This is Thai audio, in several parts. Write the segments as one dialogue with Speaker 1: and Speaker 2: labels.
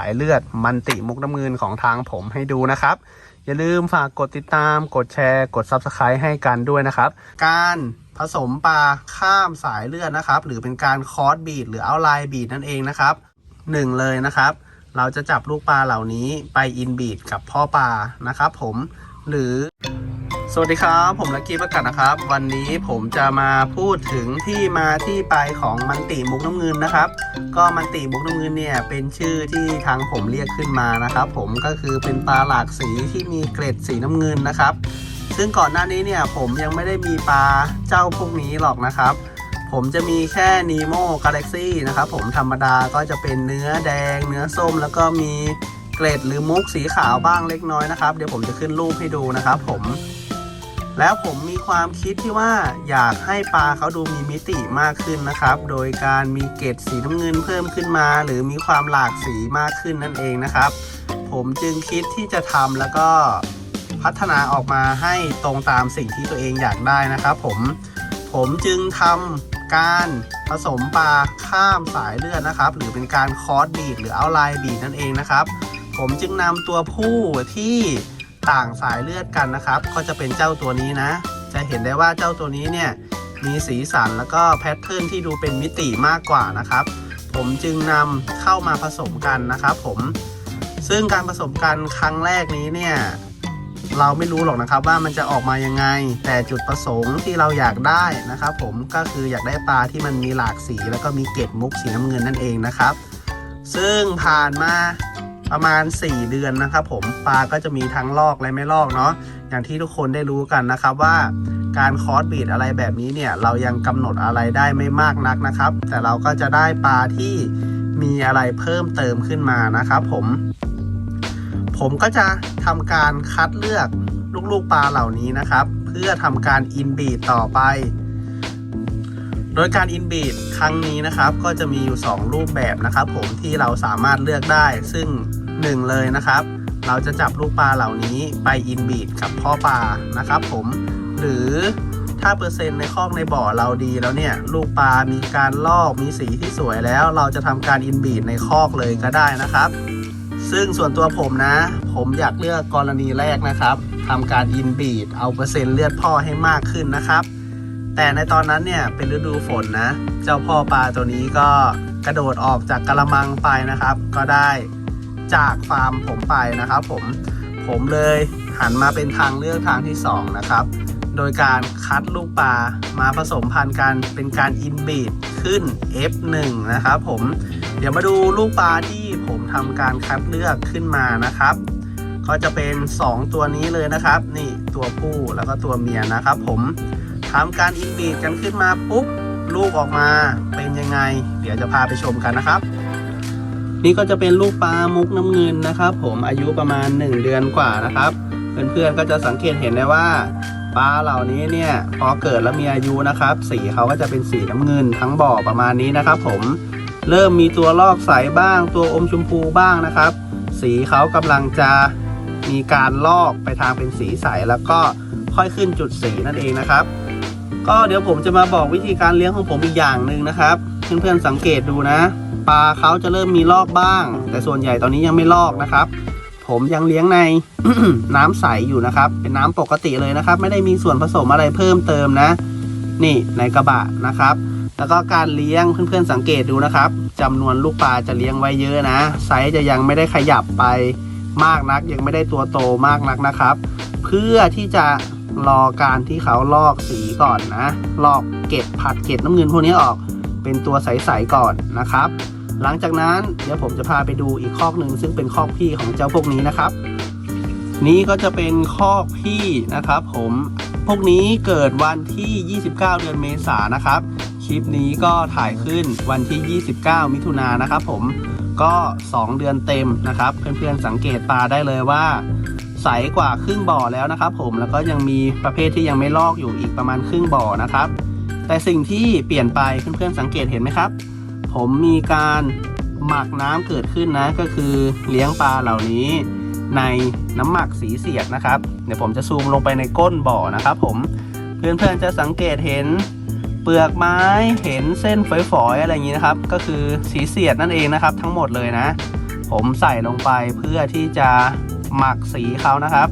Speaker 1: ายเลือดมันติมุกน้ำเงินของทางผมให้ดูนะครับ อย่าลืมฝากกดติดตาม กดแชร์ กด Subscribe ให้กันด้วยนะครับ การผสมปลาข้ามสายเลือดนะครับ หรือเป็นการคอร์สบีดหรือเอาไลน์บีดนั่นเองนะครับหนึ่งเลยนะครับ เราจะจับลูกปลาเหล่านี้ไปอินบีดกับพ่อปลานะครับผมหรือ สวัสดีครับ ผมลักกี้ประกาศนะครับ วันนี้ผมจะมาพูดถึงที่มาที่ไปของมันติมุกน้ำเงินนะครับ ก็มันติมุกน้ำเงินเนี่ยเป็นชื่อที่ทางผมเรียกขึ้นมานะครับ ผมก็คือเป็นปลาหลากสีที่มีเกล็ดสีน้ำเงินนะครับ ซึ่งก่อนหน้านี้เนี่ยผมยังไม่ได้มีปลาเจ้าพวกนี้หรอกนะครับ ผมจะมีแค่นีโมกาแล็กซี่นะครับผมธรรมดาก็จะเป็นเนื้อแดง เนื้อส้มแล้วก็มีเกล็ดหรือมุกสีขาวบ้างเล็กน้อยนะครับเดี๋ยวผมจะขึ้นรูปให้ดูนะครับ ผม แล้วผมมีความคิดที่ว่าอยากให้ปลาเขาดูมีมิติมากขึ้นนะครับ โดยการมีเกล็ดสีน้ำเงินเพิ่มขึ้นมา หรือมีความหลากสีมากขึ้นนั่นเองนะครับ ผมจึงคิดที่จะทำแล้วก็พัฒนาออกมาให้ตรงตามสิ่งที่ตัวเองอยากได้นะครับผมผมจึงทำการผสมปลาข้ามสายเลือดนะครับ หรือเป็นการคอร์สบีดหรือเอาไลน์บีดนั่นเองนะครับ ผมจึงนำตัวผู้ที่ ต่างสายเลือดกันนะครับ ก็จะเป็นเจ้าตัวนี้นะ จะเห็นได้ว่าเจ้าตัวนี้เนี่ยมีสีสันแล้วก็แพทเทิร์นที่ดูเป็นมิติมากกว่านะครับ ผมจึงนำเข้ามาผสมกันนะครับผมซึ่งการผสมกันครั้งแรกนี้เนี่ยเราไม่รู้หรอกนะครับว่ามันจะออกมายังไง แต่จุดประสงค์ที่เราอยากได้นะครับ ผมก็คืออยากได้ปลาที่มันมีหลากสี แล้วก็มีเกล็ดมุกสีน้ำเงินนั่นเองนะครับ ซึ่งผ่านมา ประมาณ 4 เดือนนะครับผมปลาก็จะมีทั้งลอกและไม่ลอกเนาะอย่างที่ทุกคนได้รู้กันนะครับว่าการคอร์สบีดอะไรแบบนี้เนี่ยเรายังกำหนดอะไรได้ไม่มากนักนะครับ แต่เราก็จะได้ปลาที่มีอะไรเพิ่มเติมขึ้นมานะครับผมผมก็จะทำการคัดเลือกลูกๆปลาเหล่านี้นะครับ เพื่อทำการอินบีดต่อไป โดยการอินบีดครั้งนี้นะครับก็จะมีอยู่ 2 รูปแบบนะครับผมที่เราสามารถเลือกได้ซึ่ง 1 เลยนะครับ เราจะจับลูกปลาเหล่านี้ไปอินบีดกับพ่อปลานะครับผมหรือถ้าเปอร์เซ็นต์ในคอกในบ่อเราดีแล้วเนี่ย ลูกปลามีการลอกมีสีที่สวยแล้ว เราจะทำการอินบีดในคอกเลยก็ได้นะครับ ซึ่งส่วนตัวผมนะ ผมอยากเลือกกรณีแรกนะครับทำการอินบีดเอาเปอร์เซ็นต์เลือดพ่อให้มากขึ้นนะครับ แต่ในตอนนั้นเนี่ยเป็นฤดูฝนนะ เจ้าพ่อปลาตัวนี้ก็กระโดดออกจากกระมังไปนะครับ ก็ได้จากฟาร์มผมไปนะครับ ผมผมเลยหันมาเป็นทางเลือกทางที่สองนะครับ โดยการคัดลูกปลามาผสมพันธุ์กันเป็นการอินบีดขึ้น F1 นะครับผมเดี๋ยวมาดูลูกปลาที่ผมทำการคัดเลือกขึ้นมานะครับ ก็จะเป็น 2 ตัวนี้เลยนะครับ นี่ตัวผู้แล้วก็ตัวเมียนะครับ ผม ทำการอินบีดกันขึ้นมาปุ๊บลูกออกมาเป็นยังไง เดี๋ยวจะพาไปชมกันนะครับ นี่ก็จะเป็นลูกปลามุกน้ำเงินนะครับ ผมอายุประมาณ 1 เดือนกว่านะครับเพื่อนๆก็จะสังเกตเห็นได้ว่าปลาเหล่านี้เนี่ยพอเกิดแล้วมีอายุนะครับ สีเขาก็จะเป็นสีน้ำเงินทั้งบ่อประมาณนี้นะครับ ผมเริ่มมีตัวลอกใสบ้าง ตัวอมชมพูบ้างนะครับ สีเขากำลังจะมีการลอกไปทางเป็นสีใสแล้วก็ค่อยขึ้นจุดสีนั่นเองนะครับ ก็เดี๋ยวผมจะมาบอกวิธีการเลี้ยงของผมอีกอย่างหนึ่งนะครับเพื่อนๆสังเกตดูนะปลาเขาจะเริ่มมีลอกบ้าง แต่ส่วนใหญ่ตอนนี้ยังไม่ลอกนะครับ ผมยังเลี้ยงในน้ำใสอยู่นะครับ เป็นน้ำปกติเลยนะครับ ไม่ได้มีส่วนผสมอะไรเพิ่มเติมนะ นี่ในกระบะนะครับ แล้วก็การเลี้ยงเพื่อนๆสังเกตดูนะครับจำนวนลูกปลาจะเลี้ยงไว้เยอะนะไซส์จะยังไม่ได้ขยับไปมากนัก ยังไม่ได้ตัวโตมากนักนะครับ เพื่อที่จะ รอการที่เขาลอกสีก่อนนะ ลอกเกล็ดผัดเกล็ดน้ำเงินพวกนี้ออกเป็นตัวใสๆก่อนนะครับ หลังจากนั้นเดี๋ยวผมจะพาไปดูอีกคอกหนึ่งซึ่งเป็นคอกพี่ของเจ้าพวกนี้นะครับ นี้ก็จะเป็นคอกพี่นะครับ ผมพวกนี้เกิดวันที่ 29 เดือนเมษายนนะครับ คลิปนี้ก็ถ่ายขึ้นวันที่ 29 มิถุนายนนะครับ ผมก็ 2 เดือนเต็มนะครับ เพื่อนๆสังเกตปลาได้เลยว่า ใสกว่าครึ่งบ่อแล้วนะครับ ผมแล้วก็ยังมีประเภทที่ยังไม่ลอกอยู่อีกประมาณครึ่งบ่อนะครับ แต่สิ่งที่เปลี่ยนไปเพื่อนๆสังเกตเห็นไหมครับ ผมมีการหมักน้ำเกิดขึ้นนะ ก็คือเลี้ยงปลาเหล่านี้ในน้ำหมักสีเสียดนะครับ เดี๋ยวผมจะซูมลงไปในก้นบ่อนะครับผมเพื่อนๆจะสังเกตเห็นเปลือกไม้เห็นเส้นฝอยๆอะไรอย่างนี้นะครับ ก็คือสีเสียดนั่นเองนะครับ ทั้งหมดเลยนะ ผมใส่ลงไปเพื่อที่จะ หมักสีเขานะครับ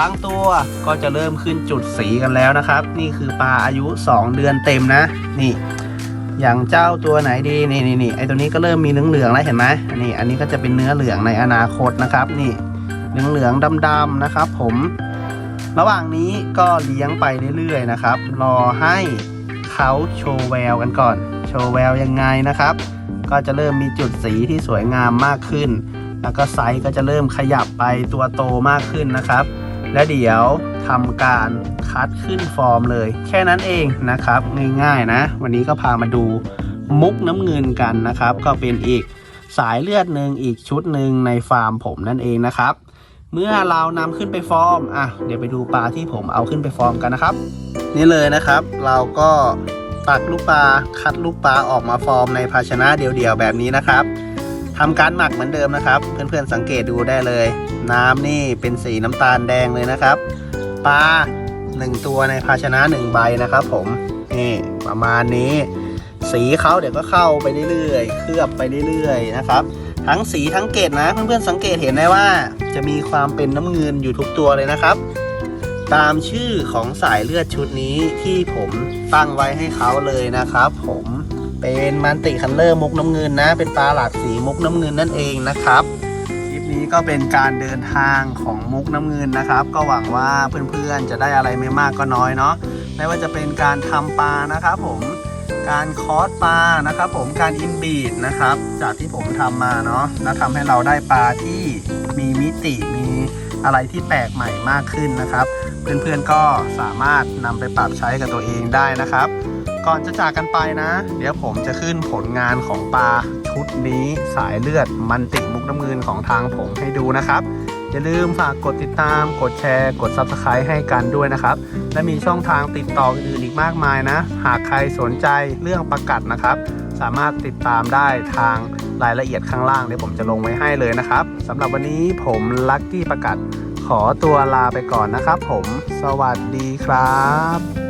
Speaker 1: บางตัวก็จะเริ่มขึ้นจุดสีกันแล้วนะครับ นี่คือปลาอายุ 2 เดือนเต็มนะ นี่ อย่างเจ้าตัวไหนดีนี่นี่นี่ไอตัวนี้ก็เริ่มมีเหลืองๆแล้วเห็นไหมนี่ อันนี้ก็จะเป็นเนื้อเหลืองในอนาคตนะครับ นี่เหลืองๆดำๆนะครับ ผมระหว่างนี้ก็เลี้ยงไปเรื่อยๆนะครับ รอให้เขาโชว์แววกันก่อน โชว์แววยังไงนะครับ ก็จะเริ่มมีจุดสีที่สวยงามมากขึ้น แล้วก็ไซส์ก็จะเริ่มขยับไปตัวโตมากขึ้นนะครับ และเดี๋ยวทำการคัดขึ้นฟอร์มเลย แค่นั้นเองนะครับ ง่ายๆนะ วันนี้ก็พามาดูมุกน้ำเงินกันนะครับ ก็เป็นอีกสายเลือดหนึ่งอีกชุดหนึ่งในฟาร์มผมนั่นเองนะครับ เมื่อเรานำขึ้นไปฟอร์มอะเดี๋ยวไปดูปลาที่ผมเอาขึ้นไปฟอร์มกันนะครับ นี่เลยนะครับ เราก็ตักลูกปลาคัดลูกปลาออกมาฟอร์มในภาชนะเดี่ยวๆแบบนี้นะครับ ทำการหมักเหมือนเดิมนะครับ เพื่อนๆสังเกตดูได้เลย น้ำนี่เป็นสีน้ำตาลแดงเลยนะครับปลาหนึ่งตัวในภาชนะหนึ่งใบนะครับผมนี่ประมาณนี้ สีเขาเดี๋ยวก็เข้าไปเรื่อยๆ เคลือบไปเรื่อยๆนะครับ ทั้งสีทั้งเกล็ดนะเพื่อนๆสังเกตเห็นได้ว่าจะมีความเป็นน้ำเงินอยู่ทุกตัวเลยนะครับ ตามชื่อของสายเลือดชุดนี้ที่ผมตั้งไว้ให้เขาเลยนะครับ ผม เป็นมันติคันเลอร์มุกน้ำเงินนะ เป็นปลาหลากสีมุกน้ำเงินนั่นเองนะครับ คลิปนี้ก็เป็นการเดินทางของมุกน้ำเงินนะครับ ก็หวังว่าเพื่อนๆจะได้อะไรไม่มากก็น้อยเนาะ ไม่ว่าจะเป็นการทำปลานะครับผม การคอสปลานะครับผม การอินบีดนะครับ จากที่ผมทำมาเนาะแล้วทำให้เราได้ปลาที่มีมิติมีอะไรที่แปลกใหม่มากขึ้นนะครับ เพื่อนๆก็สามารถนำไปปรับใช้กับตัวเองได้นะครับ ก่อนจะจากกันไปนะ เดี๋ยวผมจะขึ้นผลงานของปลาชุดนี้สายเลือดมันติมุกน้ำเงินของทางผมให้ดูนะครับ อย่าลืมฝากกดติดตาม กดแชร์ กด Subscribe ให้กันด้วยนะครับ และมีช่องทางติดต่ออื่นอีกมากมายนะ หากใครสนใจเรื่องประกัดนะครับ สามารถติดตามได้ทางรายละเอียดข้างล่างเดี๋ยวผมจะลงไว้ให้เลยนะครับสำหรับวันนี้ผมลัคกี้ประกัดขอตัวลาไปก่อนนะครับผม สวัสดีครับ